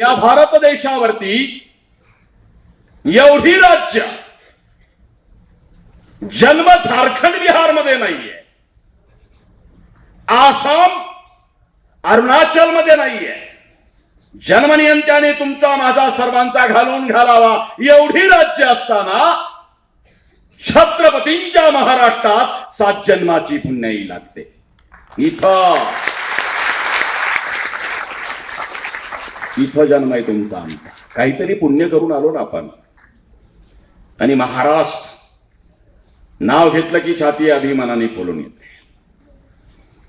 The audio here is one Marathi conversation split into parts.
या भारत देशावरती एवढी राज्य जन्म झारखंड बिहारमध्ये नाहीये. आसाम अरुणाचलमध्ये नाहीये. जन्मनियंत्याने तुमचा माझा सर्वांचा घालून घालावा एवढी राज्य असताना छत्रपतींच्या महाराष्ट्रात सात जन्माची पुण्याई लागते. इथं इथं जन्म आहे तुमचा आमचा काहीतरी पुण्य करून आलो ना आपण. आणि महाराष्ट्र नाव घेतलं की छाती अभिमानाने फुलून येते.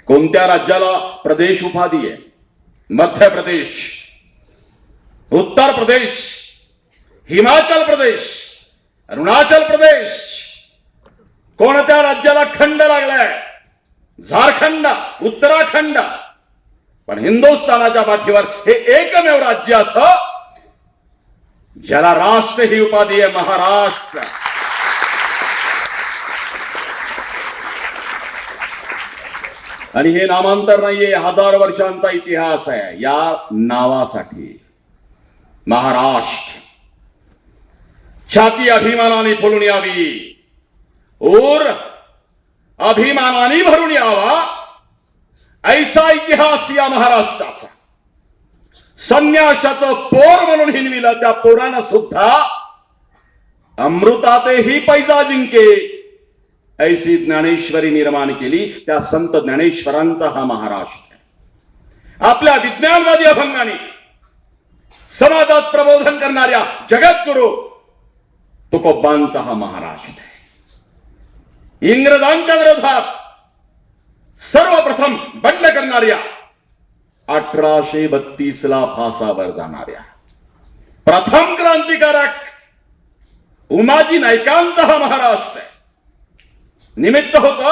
कोणत्या राज्याला प्रदेश उपाधी आहे? मध्य प्रदेश उत्तर प्रदेश हिमाचल प्रदेश अरुणाचल प्रदेश. कोणत्या राज्याला खंड लागलाय? झारखंड उत्तराखंड. पण हिंदुस्थानाच्या पाठीवर हे एकमेव राज्य असं ज्याला राष्ट्र ही उपाधी आहे महाराष्ट्र. आणि हे नामांतर नाहीये हजार वर्षांचा इतिहास आहे. या नावासाठी महाराष्ट्र. छाती अभिमानाने फुलून यावी. और अभिमानाने भरून यावा. ऐसा इतिहास या महाराष्ट्राचा संन्यासाचं पोर म्हणून हिनविलं त्या पोरानं सुद्धा अमृतातेही पैजा जिंके. ऐसी ज्ञानेश्वरी निर्माण केली त्या संत ज्ञानेश्वरांचा हा महाराष्ट्र आपल्या विज्ञानवादी अभंगाने समाजात प्रबोधन करणाऱ्या जगद्गुरु तुकोबांचा हा महाराष्ट्र इंग्रजांच्या विरोधात सर्वप्रथम बंड करणाऱ्या अठराशे बत्तीस ला फासावर जाणाऱ्या. प्रथम क्रांतिकारक उमाजी नायकांचा हा महाराष्ट्र निमित्त होत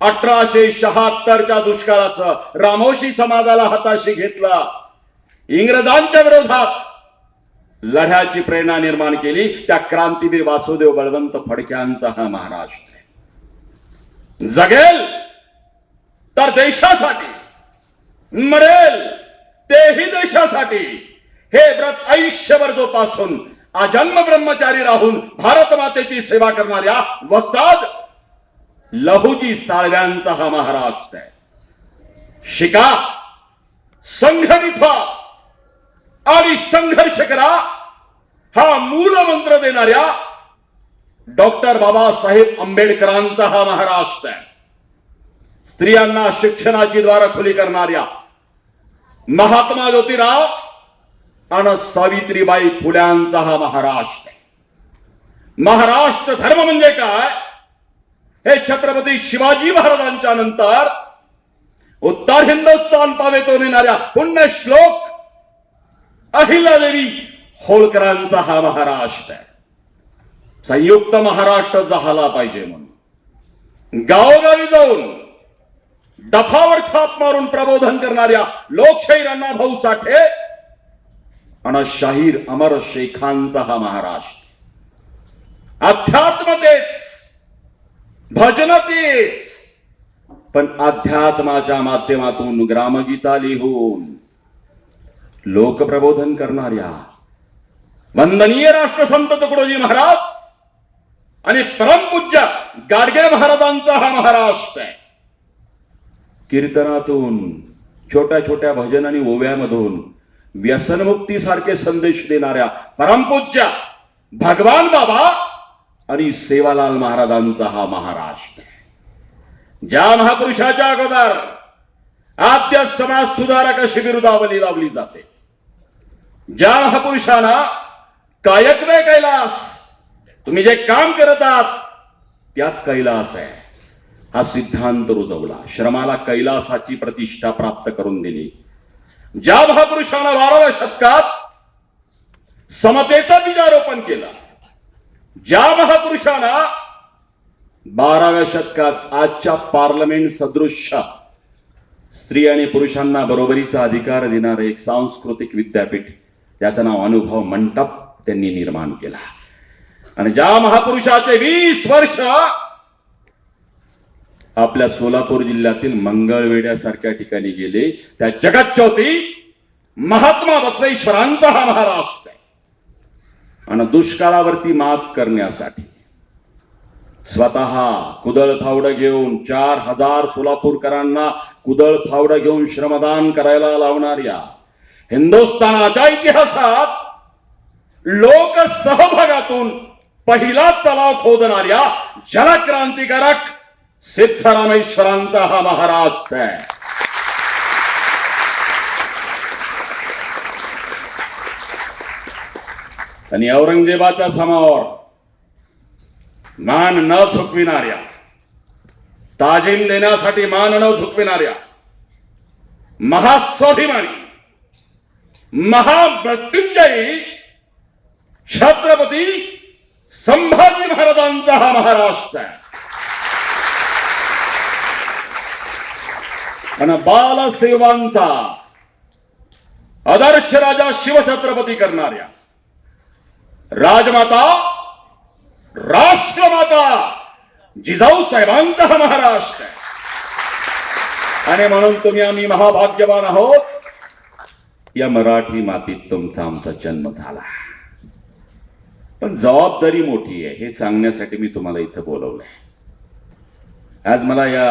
अठराशे शहात्तरच्या दुष्काळाचं. रामोशी समाजाला हाताशी घेतला. इंग्रजांच्या विरोधात लढ्याची प्रेरणा निर्माण केली. त्या क्रांतीवीर वासुदेव बळवंत फडक्यांचा हा महाराष्ट्र जगेल तर देशासाठी मरेल तेही देशासाठी. हे व्रत आयुष्यभर जोपासून अजन्म ब्रह्मचारी राहून भारत मातेची सेवा करणाऱ्या वस्ताद लहुजी साळव्यांचा हा महाराष्ट्र आहे. शिका संघटित व्हा आणि संघर्ष करा हा मूल मंत्र देणाऱ्या डॉक्टर बाबासाहेब आंबेडकरांचा हा महाराष्ट्र आहे. स्त्रियांना शिक्षणाची द्वार खुली करणाऱ्या महात्मा ज्योतिराव आणि सावित्रीबाई फुल्यांचा हा महाराष्ट्र. महाराष्ट्र धर्म म्हणजे काय? हे छत्रपती शिवाजी महाराजांच्या नंतर उत्तर हिंदुस्थान पावेतो नेणाऱ्या पुण्य श्लोक अहिल्यादेवी होळकरांचा हा महाराष्ट्र. आहे संयुक्त महाराष्ट्र झाला पाहिजे म्हणून. गावोगावी जाऊन डफावर थाप मारून प्रबोधन करणाऱ्या लोकशाही भाऊ साठे आणि शाहीर अमर शेखांचा हा महाराष्ट्र. अध्यात्म तेच भजन तेच पण अध्यात्माच्या माध्यमातून ग्रामगीता लिहून लोकप्रबोधन करणाऱ्या वंदनीय राष्ट्रसंत तुकडोजी महाराज आणि परमपूज्य गाडगे महाराजांचा हा महाराष्ट्र आहे. कीर्तनातून छोट्या छोट्या भजन आणि ओव्यामधून व्यसनमुक्तीसारखे संदेश देणाऱ्या परमपूज्य भगवान बाबा आणि सेवालाल महाराजांचा हा महाराष्ट्र. ज्या महापुरुषाच्या अगोदर आद्य समाज सुधारक अशी बिरुदावली लावली जाते. ज्या महापुरुषांना कायकवे कैलास तुम्ही जे काम करत आहात त्यात कैलास आहे. हा सिद्धांत रुजवला. श्रमाला कैलासाची प्रतिष्ठा प्राप्त करून दिली. ज्या महापुरुषानं बाराव्या शतकात समतेचं बीजारोपण केलं ज्या महापुरुषांना बाराव्या शतकात आजच्या पार्लमेंट सदृश्य स्त्री आणि पुरुषांना बरोबरीचा अधिकार देणारं एक सांस्कृतिक विद्यापीठ त्याचं नाव अनुभव मंडप त्यांनी निर्माण केला. आणि ज्या महापुरुषाचे वीस वर्ष आपल्या सोलापूर जिल्ह्यातील मंगळवेड्यासारख्या ठिकाणी गेले. त्या जगज्योती महात्मा बसवेश्वरांत हा महाराष्ट्र आहे. आणि दुष्काळावरती मात करण्यासाठी स्वतः कुदळ फावडं घेऊन चार हजार सोलापूरकरांना कुदळ फावडं घेऊन श्रमदान करायला लावणाऱ्या हिंदुस्थानाच्या इतिहासात लोक सहभागातून पहिला तलाव खोदणाऱ्या जलक्रांतिकारक सिद्धरामेश्वरांचा हा महाराष्ट्र। आहे आणि औरंगजेबाच्या समावर मान न चुकविणाऱ्या ताजीम देण्यासाठी मान न झुकविणाऱ्या महास्वाभिमानी महामृत्युंजयी छत्रपती संभाजी महाराजांचा हा महाराष्ट्र आहे. आणि बालसेवांचा आदर्श राजा शिवछत्रपती करणाऱ्या राजमाता राष्ट्रमाता जिजाऊ साहेबांचा हा महाराष्ट्र आहे आणि म्हणून तुम्ही आम्ही महाभाग्यवान आहोत या मराठी मातीत तुमचा आमचा जन्म झाला पण जबाबदारी मोठी आहे हे सांगण्यासाठी मी तुम्हाला इथं बोलवलंय आज मला या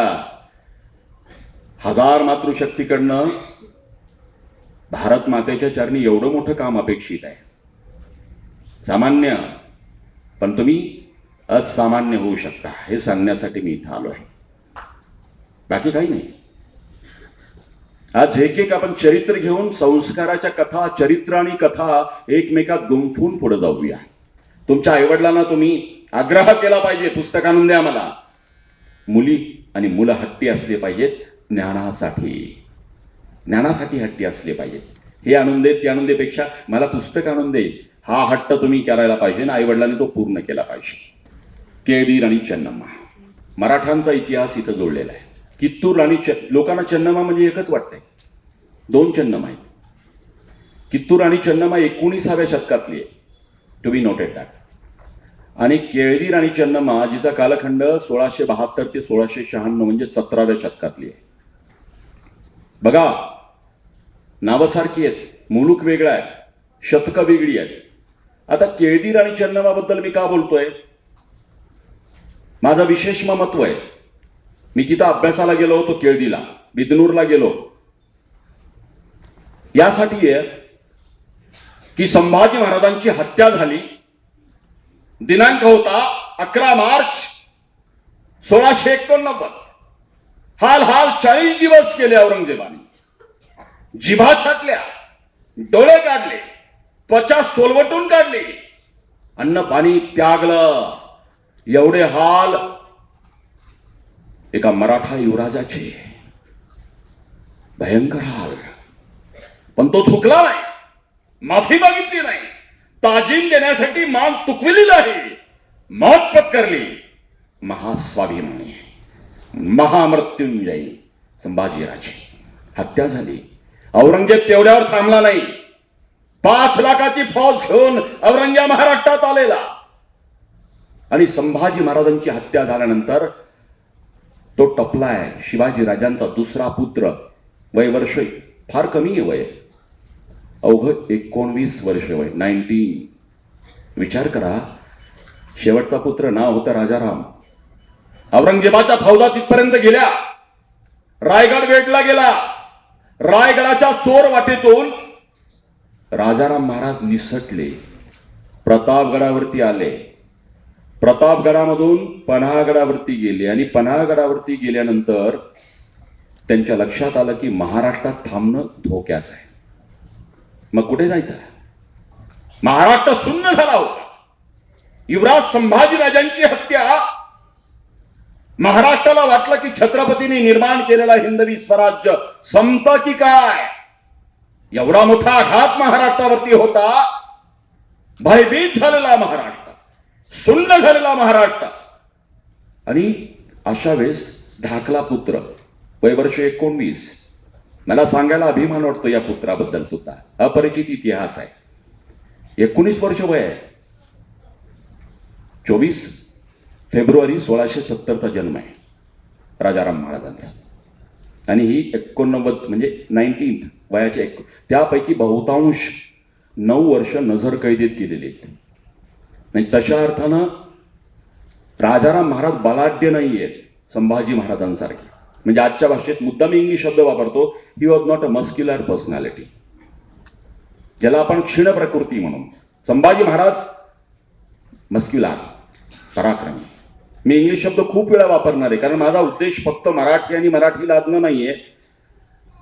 हजार मातृशक्तीकडनं भारत मातेच्या चरणी एवढं मोठं काम अपेक्षित आहे. सामान्य पण तुम्ही असामान्य होऊ शकता हे सांगण्यासाठी मी इथं आलो आहे बाकी काही नाही. आज एक एक आपण चरित्र घेऊन संस्काराच्या कथा चरित्र आणि कथा एकमेकात गुंफून पुढे जाऊया. तुमच्या आईवडिलांना तुम्ही आग्रह केला पाहिजे पुस्तक आणून द्या मला मुली आणि मुलं हट्टी असले पाहिजेत. ज्ञानासाठी. ज्ञानासाठी हट्टी असले पाहिजेत हे आणून दे ते आणून देपेक्षा मला पुस्तक आणून दे. हा हट्ट तुम्ही करायला पाहिजे ना आईवडिलांनी तो पूर्ण केला पाहिजे. केळबी राणी चन्नम्मा. मराठांचा इतिहास इथं जोडलेला आहे. कित्तूर राणी च लोकांना चन्नम्मा म्हणजे एकच वाटतंय. दोन चन्नमा आहेत. कित्तूर आणि चन्नम्मा एकोणीसाव्या शतकातली आहे. टू बी नोटेड दॅट आणि केळदी राणी चन्नम्मा जिचा कालखंड सोळाशे बहात्तर ते सोळाशे शहाण्णव म्हणजे सतराव्या शतकातली आहे. बघा नावासारखी आहेत मुलूक वेगळा आहे शतकं वेगळी आहेत. आता केळदीर राणी चन्नमाबद्दल मी का बोलतोय? माझा विशेष महत्त्व आहे. मी तिथं अभ्यासाला गेलो होतो केळदीला बिदनूरला गेलो. यासाठी आहे की संभाजी महाराजांची हत्या झाली. दिनांक होता अकरा मार्च सोळाशे एकोणनव्वद. हाल हाल चाळीस दिवस केले औरंगजेबाने. जिभा छाटल्या डोळे काढले त्वचा सोलवटून काढली. अन्न पाणी त्यागलं एवढे हाल एका मराठा युवराजाचे. भयंकर हाल. पण तो चुकला नाही. माफी मागितली नाही. ताजीम देण्यासाठी मान तुकविली आहे मौत पत्करली. महास्वाभिमानी. महामृत्युंजय. संभाजीराजे हत्या झाली. औरंगजेब तेवढ्यावर थांबला नाही. पाच लाखाची फौज घेऊन औरंग्या महाराष्ट्रात आलेला. आणि संभाजी महाराजांची हत्या झाल्यानंतर तो टपलाय. शिवाजी राजांचा दुसरा पुत्र. वय वर्ष फार कमी आहे वय. अवघ एकोणवीस वर्ष वय. नाईन्टीन. विचार करा. शेवटचा पुत्र नाव होतं राजाराम. औरंगजेबाच्या फौजा तिथपर्यंत गेल्या. रायगड वेटला गेला. रायगडाच्या चोर वाटेतून राजाराम महाराज निसटले. प्रतापगडावरती आले. प्रतापगडामधून पन्हागडावरती गेले आणि पन्हागडावरती गेल्यानंतर त्यांच्या लक्षात आलं की महाराष्ट्रात थांबणं धोक्याचं आहे. मग कुठे जायचं? महाराष्ट्र शून्य झाला होता. युवराज संभाजीराजांची हत्या महाराष्ट्राला वाटलं की छत्रपतींनी निर्माण केलेला हिंदवी स्वराज्य संपत की काय? एवढा मोठा आघात महाराष्ट्रावरती होता. भयभीत झालेला महाराष्ट्र. सुन्न झालेला महाराष्ट्र. आणि अशा वेळेस ढाकला पुत्र वयवर्ष एकोणवीस. मला सांगायला अभिमान वाटतो या पुत्राबद्दल सुद्धा. अपरिचित इतिहास आहे. एकोणीस वर्ष वय आहे. चोवीस फेब्रुवारी सोळाशे सत्तरचा जन्म आहे. राजाराम महाराजांचा. आणि ही एकोणनव्वद म्हणजे नाईन्टीन्थ वयाच्या एक त्यापैकी बहुतांश नऊ वर्ष नजर कैदेत गेलेले आहेत. तशा अर्थानं राजाराम महाराज बलाढ्य नाही आहेत संभाजी महाराजांसारखे. म्हणजे आजच्या भाषेत मुद्दाम इंग्लिश शब्द वापरतो he was not a muscular personality ज्याला आपण क्षीण प्रकृती म्हणून संभाजी महाराज मस्क्युलर पराक्रमी. मी इंग्लिश शब्द खूप वेळा वापरणार आहे. कारण माझा उद्देश फक्त मराठी आणि मराठी लादणं नाहीये.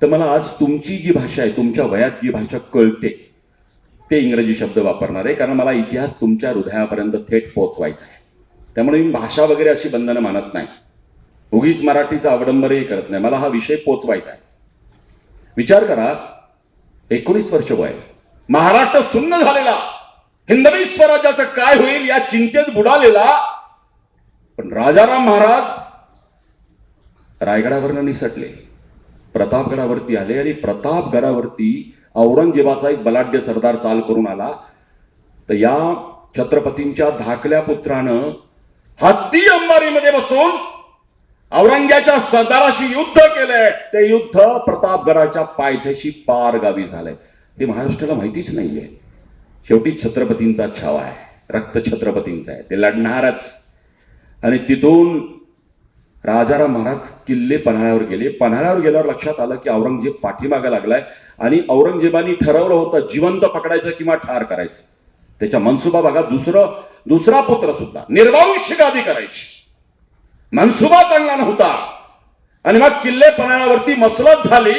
तर मला आज तुमची जी भाषा आहे तुमच्या वयात जी भाषा कळते ते इंग्रजी शब्द वापरणार आहे. कारण मला इतिहास तुमच्या हृदयापर्यंत थेट पोहोचवायचा आहे. त्यामुळे मी भाषा वगैरे अशी बंधनं मानत नाही. उगीच मराठीचा अवडंबरही करत नाही. मला हा विषय पोचवायचा आहे. विचार करा एकोणीस वर्ष वय. महाराष्ट्र सुन्न झालेला. हिंदवी स्वराज्याचं काय होईल या चिंतेत बुडालेला पण राजाराम महाराज रायगडावरनं निसटले. प्रतापगडावरती आले आणि प्रतापगडावरती औरंगजेबाचा एक बलाढ्य सरदार चाल करून आला. तर या छत्रपतींच्या धाकल्या पुत्रानं हत्ती अंबारीमध्ये बसून औरंग्याच्या सरदाराशी युद्ध केलंय. ते युद्ध प्रतापगडाच्या पायथ्याशी पार गावी झालंय. ते महाराष्ट्राला माहितीच नाहीये. शेवटी छत्रपतींचा छावा आहे. रक्त छत्रपतींचा आहे. ते लढणारच. आणि तिथून राजाराम महाराज किल्ले पन्हाळ्यावर गेले. पन्हाळ्यावर गेल्यावर लक्षात आलं की औरंगजेब पाठीमागा लागलाय आणि औरंगजेबानी ठरवलं होतं जिवंत पकडायचं किंवा ठार करायचं. त्याच्या मनसुबा भागात दुसरं दुसरा पुत्र सुद्धा निर्वंश गादी करायची. मनसुबा चांगला नव्हता. आणि मग किल्ले पन्हाळ्यावरती मसलत झाली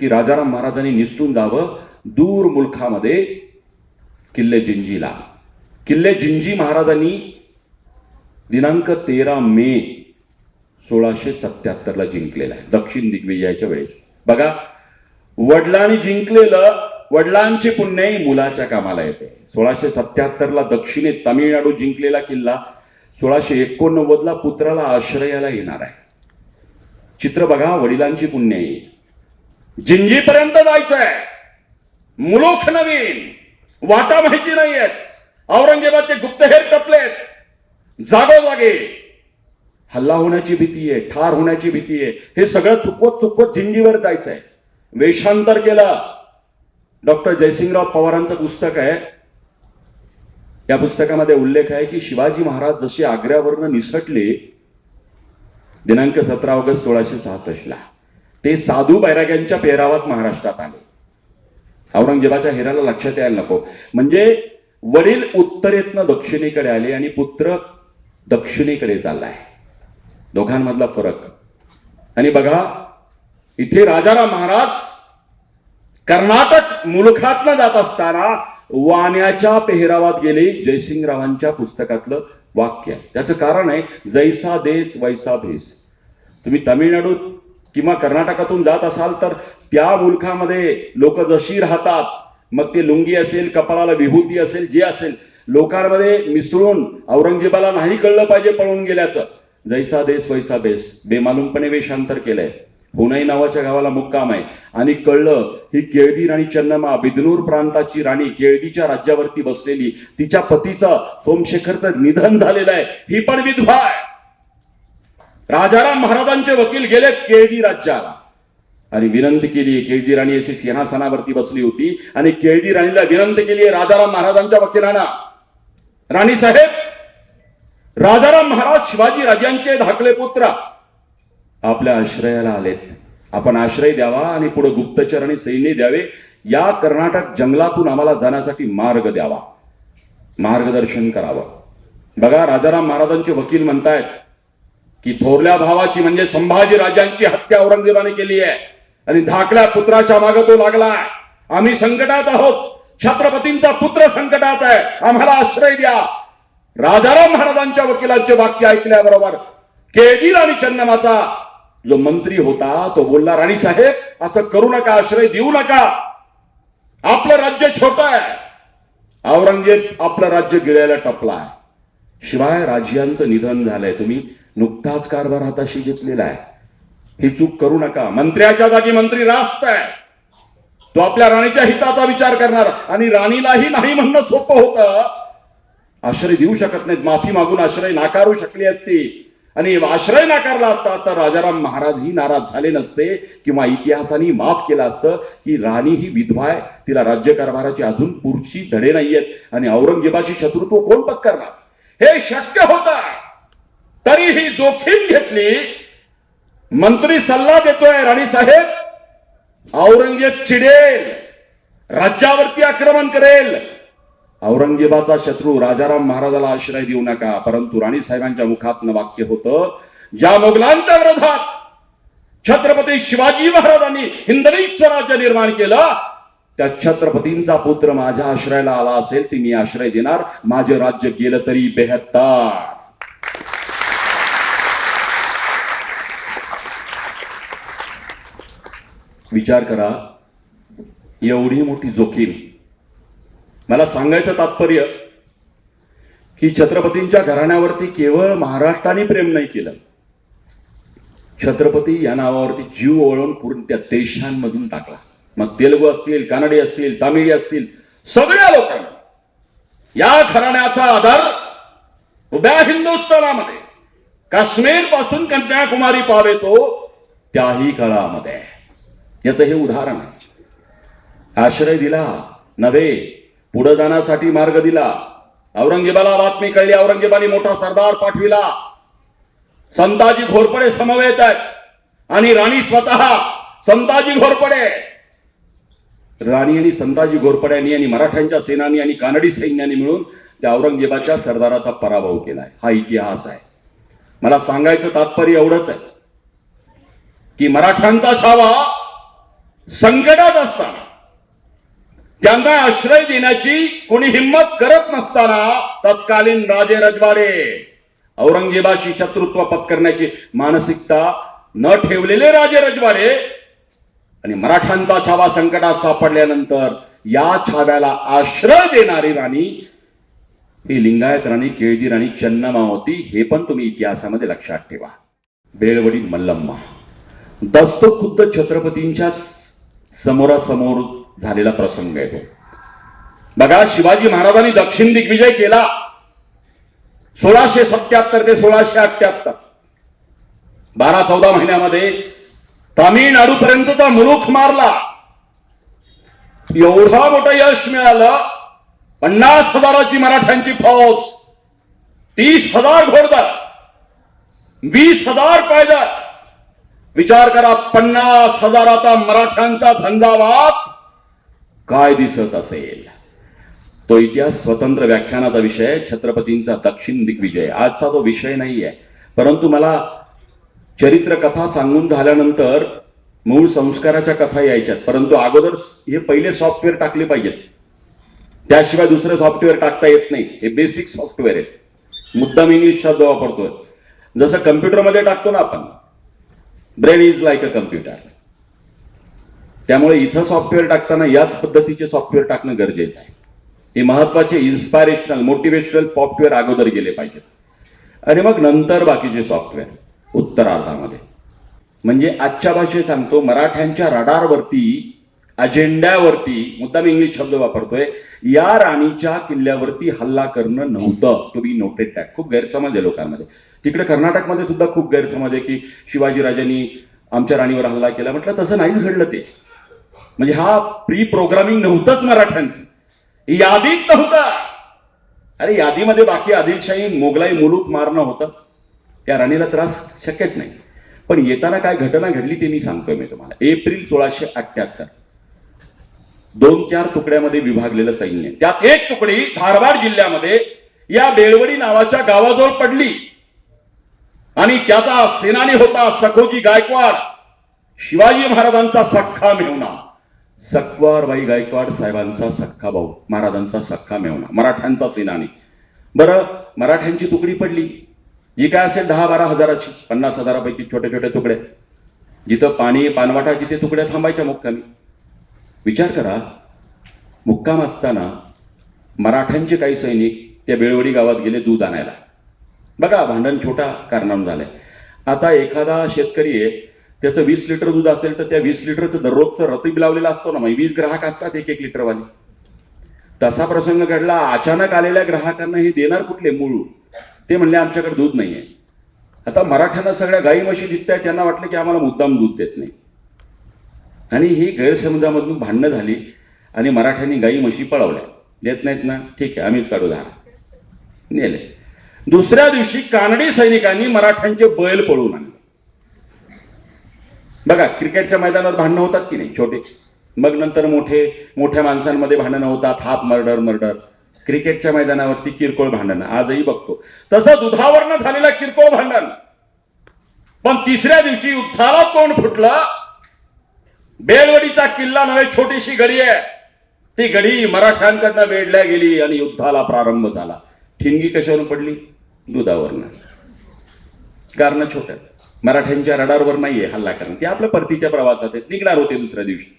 की राजाराम महाराजांनी निसटून जावं दूर मुलखामध्ये किल्ले जिंजीला. किल्ले जिंजी महाराजांनी दिनांक तेरा मे सोळाशे सत्याहत्तरला जिंकलेला आहे. दक्षिण दिग्विजयाच्या वेळेस. बघा वडिलांनी जिंकलेलं वडिलांची पुण्याही मुलाच्या कामाला येते. सोळाशे सत्याहत्तरला दक्षिणेत तामिळनाडू जिंकलेला किल्ला सोळाशे एकोणनव्वदला पुत्राला आश्रयाला येणार आहे. चित्र बघा वडिलांची पुण्य जिंजीपर्यंत जायचं आहे मुलोख नवीन. वाटा माहिती नाहीयेत. औरंगजेबाचे गुप्तहेर टपलेत. जागोजागे हल्ला होण्याची भीती आहे ठार होण्याची भीती आहे. हे सगळं चुकवत चुकवत जिंजीवर जायचंय. वेषांतर केलं. डॉक्टर जयसिंगराव पवारांचं पुस्तक आहे. या पुस्तकामध्ये उल्लेख आहे की शिवाजी महाराज जसे आग्र्यावरनं निसटले दिनांक सतरा ऑगस्ट सोळाशे सहासष्टला ते साधू बैराग्यांच्या पेहरावात महाराष्ट्रात आले. औरंगजेबाच्या हेराला लक्षात यायला नको. म्हणजे वडील उत्तरेतनं दक्षिणेकडे आले आणि पुत्र दक्षिणेकडे चाललाय. दोघांमधला फरक. आणि बघा इथे राजाराम महाराज कर्नाटक मुलखातनं जात असताना वाण्याच्या पेहरावात गेले जयसिंगरावांच्या पुस्तकातलं वाक्य. त्याचं कारण आहे जैसा देश वैसा भेस. तुम्ही तामिळनाडूत किंवा कर्नाटकातून जात असाल तर त्या मुलखामध्ये लोक जशी राहतात मग ते लुंगी असेल कपाळाला विभूती असेल जे असेल लोकांमध्ये मिसळून औरंगजेबाला नाही कळलं पाहिजे पळून गेल्याचं. जैसा देश वैसा बेस. बेमालूमपणे वेशांतर केलंय. पुणे नावाच्या गावाला मुक्काम आहे. आणि कळलं ही केळदी राणी चन्नमा बिदनूर प्रांताची राणी केळदीच्या राज्यावरती बसलेली तिच्या पतीचं सोमशेखरचं निधन झालेलं आहे. ही पण विधवा आहे. राजाराम महाराजांचे वकील गेले केळदी राज्याला. आणि विनंती केली केळदी राणी अशी सिंहासनावरती बसली होती. आणि केळदी राणीला विनंती केली राजाराम महाराजांच्या वकिलांना. राणी साहेब राजाराम महाराज शिवाजी राजांचे धाकले पुत्र आपल्या आश्रयाला आलेत. आपण आश्रय द्यावा आणि पुढे गुप्तचर आणि सैन्य द्यावे. या कर्नाटक जंगलातून आम्हाला जाण्यासाठी मार्ग द्यावा. मार्गदर्शन करावं. बघा राजाराम महाराजांचे वकील म्हणतायत की थोरल्या भावाची म्हणजे संभाजी राजांची हत्या औरंगजेबाने केली आहे आणि धाकल्या पुत्राच्या मागे तो लागलाय. आम्ही संकटात आहोत. छत्रपतींचा पुत्र संकटात आहे. आम्हाला आश्रय द्या. राजाराम महाराजांच्या वकिलांचे वाक्य ऐकल्याबरोबर केदी आणि चन्नमाचा जो मंत्री होता तो बोलला राणी साहेब असं करू नका आश्रय देऊ नका. आपलं राज्य छोट आहे. औरंगजेब आपलं राज्य गिळायला टपलाय शिवाय राज्यांचं निधन झालंय. तुम्ही नुकताच कारभार हाताशी घेतलेला आहे. ही चूक करू नका. मंत्र्याच्या जागी मंत्री रास्त आहे. तो आपल्या राणीच्या हिताचा विचार करणार आणि राणीलाही नाही म्हणणं सोपं होतं. आश्रय देऊ शकत नाहीत. माफी मागून आश्रय नाकारू शकली असती. आणि आश्रय नाकारला असता तर राजाराम महाराज ही नाराज झाले नसते किंवा इतिहासाने माफ केलं असतं की राणी ही विधवा आहे. तिला राज्यकारभाराची अजून पुढची धडे नाहीयेत. आणि औरंगजेबाशी शत्रुत्व कोण पत्करणार? हे शक्य होतं तरी ही जोखीम घेतली. मंत्री सल्ला देतोय राणी साहेब. औरंगजेब चिडेल राज्यावरती आक्रमण करेल. औरंगजेबाचा शत्रू राजाराम महाराजाला आश्रय देऊ नका परंतु राणी साहेबांच्या वाक्य होतं ज्या मोगलांच्या विरोधात छत्रपती शिवाजी महाराजांनी हिंदवीचं राज्य निर्माण केलं त्या छत्रपतींचा पुत्र माझ्या आश्रयाला आला असेल ती मी आश्रय देणार माझे राज्य गेलं तरी बेहत्तर. विचार करा एवढी मोठी जोखीम. मला सांगायचं तात्पर्य की छत्रपतींच्या घराण्यावरती केवळ महाराष्ट्राने प्रेम नाही केलं. छत्रपती या नावावरती जीव ओळून पूर्ण त्या देशांमधून टाकला. मग तेलगू असतील कानडी असतील तामिळी असतील सगळ्या लोकांना. या घराण्याचा आधार उभ्या हिंदुस्थानामध्ये काश्मीरपासून कन्याकुमारी पावेतो त्याही काळामध्ये. याचं हे उदाहरण आहे. आश्रय दिला नव्हे पुढे जाण्यासाठी मार्ग दिला. औरंगजेबाला बातमी कळली औरंगजेबाने मोठा सरदार पाठविला. संताजी घोरपडे समवेत आहेत. आणि राणी स्वतः संताजी घोरपडे. राणी आणि संताजी घोरपड्यांनी आणि मराठ्यांच्या सेनानी आणि कानडी सैन्याने मिळून त्या औरंगजेबाच्या सरदाराचा पराभव केलाय. हा इतिहास आहे. मला सांगायचं तात्पर्य एवढंच आहे की मराठ्यांचा छावा संकटात असताना त्यांना आश्रय देण्याची कोणी हिंमत करत नसताना तत्कालीन राजे रजवाडे औरंगजेबाशी शत्रुत्व पत्करण्याची मानसिकता न ठेवलेले राजे रजवाडे आणि मराठ्यांचा छावा संकटात सापडल्यानंतर या छाव्याला आश्रय देणारी राणी ही लिंगायत राणी केळदी राणी चन्नमा होती हे पण तुम्ही इतिहासामध्ये लक्षात ठेवा. बेळवडी मल्लम्मा. दस्त खुद्द छत्रपतींच्याच समोरासमोर झालेला प्रसंग आहे तो. बघा शिवाजी महाराजांनी दक्षिण दिग्विजय केला. सोळाशे सत्याहत्तर ते सोळाशे अठ्याहत्तर. बारा चौदा महिन्यामध्ये तामिळनाडूपर्यंतचा पर्यंतचा मारला. एवढा मोठं यश मिळालं. पन्नास हजाराची मराठ्यांची फौज तीस हजार घोडदार वीस हजार पायदळ विचार करा पन्नास हजाराचा मराठ्यांचा झंझावात काय दिसत असेल? तो इतिहास स्वतंत्र व्याख्यानाचा विषय छत्रपतींचा दक्षिण दिग्विजय आजचा तो विषय नाही आहे परंतु मला चरित्र कथा सांगून झाल्यानंतर मूळ संस्काराच्या कथा यायच्यात. परंतु अगोदर हे पहिले सॉफ्टवेअर टाकले पाहिजेत. त्याशिवाय दुसरं सॉफ्टवेअर टाकता येत नाही. हे बेसिक सॉफ्टवेअर आहे मुद्दाम इंग्लिश शब्द वापरतोय. जसं कम्प्युटरमध्ये टाकतो ना आपण brain is like a computer त्यामुळे इथं सॉफ्टवेअर टाकताना याच पद्धतीचे सॉफ्टवेअर टाकणं गरजेचं आहे. हे महत्त्वाचे इन्स्पायरेशनल मोटिवेशनल सॉफ्टवेअर अगोदर गेले पाहिजेत. आणि मग नंतर बाकीचे सॉफ्टवेअर उत्तरार्धामध्ये म्हणजे आजच्या भाषेत सांगतो मराठ्यांच्या रडारवरती अजेंड्यावरती मी इंग्लिश शब्द वापरतोय या राणीच्या किल्ल्यावरती हल्ला करणं नव्हतं. टू बी नोटेड टॅक. खूप गैरसमज आहे लोकांमध्ये. तिकडे कर्नाटकमध्ये सुद्धा खूप गैरसमज आहे की शिवाजीराजांनी आमच्या राणीवर हल्ला केला. म्हटलं तसं नाहीच घडलं ते. म्हणजे हा प्री प्रोग्रामिंग नव्हतंच मराठ्यांचं. यादीत नव्हता. अरे यादीमध्ये बाकी आदिलशाही मोगलाई मुलूक मारणं होतं. त्या राणीला त्रास शक्यच नाही. पण येताना काय घटना घडली ते मी सांगतोय मी तुम्हाला. एप्रिल सोळाशे अठ्याहत्तर दोन चार तुकड्यामध्ये विभागलेलं सैन्य. त्यात एक तुकडी धारवाड जिल्ह्यामध्ये या बेळवडी नावाच्या गावाजवळ पडली. आणि त्याचा सेनानी होता सखोजी गायकवाड. शिवाजी महाराजांचा सख्खा मेहुणा. सक्वारबाई गायकवाड साहेबांचा सख्खा भाऊ महाराजांचा सख्खा मेहुणा मराठ्यांचा सेनानी. बरं मराठ्यांची तुकडी पडली. जी काय असेल दहा बारा हजाराची पन्नास हजारापैकी छोटे छोटे तुकडे. जिथं पाणी पानवाटा जिथे तुकड्या थांबायच्या मुक्कामी. विचार करा मुक्काम असताना मराठ्यांचे काही सैनिक त्या बेळवडी गावात गेले दूध आणायला. बघा भांडण छोटा कारणाम झालंय. आता एखादा शेतकरी आहे त्याचं वीस लिटर दूध असेल तर त्या वीस लिटरचं दररोजचं रतीब लावलेला असतो ना मग वीस ग्राहक असतात एक एक लिटरवाले. तसा प्रसंग घडला अचानक आलेल्या ग्राहकांना हे देणार कुठले मूळ? ते म्हणले आमच्याकडे दूध नाहीये. आता मराठ्यांना सगळ्या गाई म्हशी दिसत आहेत त्यांना वाटलं की आम्हाला मुद्दाम दूध देत नाही. आणि ही गैरसमजामधून भांडणं झाली आणि मराठ्यांनी गाई म्हशी पळवल्या. देत नाहीत ना? ठीक आहे आम्हीच काढू दहा नेले. दुसऱ्या दिवशी कानडी सैनिकांनी मराठ्यांचे बैल पळून आणले. बघा क्रिकेटच्या मैदानावर भांडणं होतात की नाही? छोटे मग नंतर मोठे मोठ्या माणसांमध्ये भांडणं होतात हाफ मर्डर मर्डर. क्रिकेटच्या मैदानावरती किरकोळ भांडण. आजही बघतो. तसं दुधावरनं झालेलं किरकोळ भांडण. पण तिसऱ्या दिवशी युद्धाला तोंड फुटलं. बेलवडीचा किल्ला नव्हे छोटीशी गडी आहे. ती गडी मराठ्यांकडनं वेढल्या गेली आणि युद्धाला प्रारंभ झाला. ठिणगी कशावरून पडली? दुधावरनं. कारण छोट्या मराठ्यांच्या रडारवर नाहीये हल्ला करणं. ते आपल्या परतीच्या प्रवासात आहेत. निघणार होते दुसऱ्या दिवशी.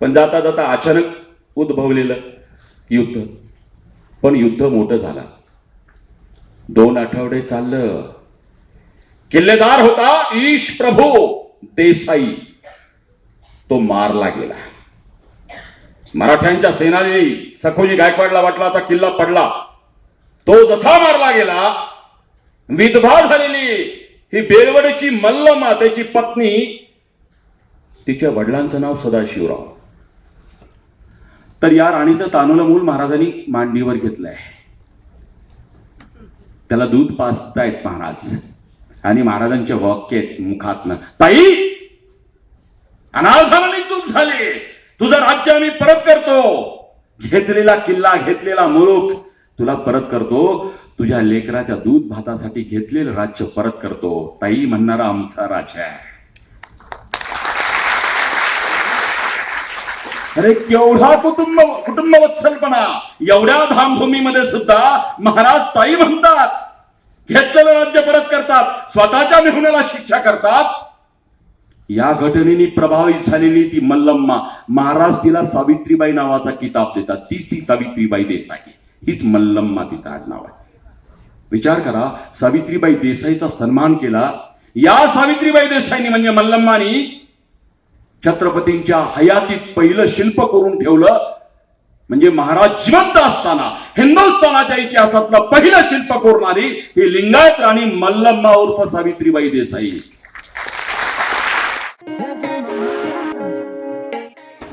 पण जाता जाता अचानक उद्भवलेलं युद्ध. पण युद्ध मोठं झाला. दोन आठवडे चाललं. किल्लेदार होता ईश प्रभू देसाई. तो मारला गेला. मराठ्यांच्या सेनानी सखोजी गायकवाडला वाटला आता किल्ला पडला. तो जसा मारला गेला विधवा झालेली ही बेलवडीची मल्ल मातेची पत्नी तिच्या वडिलांचं नाव सदाशिवराव. तर या राणीचं तानुलं मूल महाराजांनी मांडीवर घेतलंय. त्याला दूध पाजतायत महाराज. आणि महाराजांचे वाक्य आहेत मुखातनं ताई अनाथाने चूक झाली. तुझं राज्य आम्ही परत करतो. घेतलेला किल्ला घेतलेला मुलूक तुला परत करतो. तुझ्या लेकराच्या दूध भातासाठी घेतलेलं राज्य परत करतो. ताई म्हणणारा आमचा राजा आहे. अरे केवढा कुटुंब कुटुंब वत्सलपणा एवढ्या धामभूमीमध्ये सुद्धा महाराज ताई म्हणतात. घेतलेलं राज्य परत करतात. स्वतःच्या मेहुण्याला शिक्षा करतात. या घटनेने प्रभावित झालेली ती मल्लम्मा. महाराज तिला सावित्रीबाई नावाचा किताब देतात. तीच ती सावित्रीबाई देसाई. हीच मल्लम्मा तिचं आडनाव आहे. विचार करा सावित्रीबाई देसाईचा सन्मान केला. या सावित्रीबाई देसाईनी म्हणजे मल्लम्मानी छत्रपतींच्या हयातीत पहिलं शिल्प करून ठेवलं. म्हणजे महाराज जिवंत असताना हिंदुस्थानाच्या इतिहासातलं पहिलं शिल्प कोरणारी ही लिंगायत राणी मल्लम्मा उर्फ सावित्रीबाई देसाई.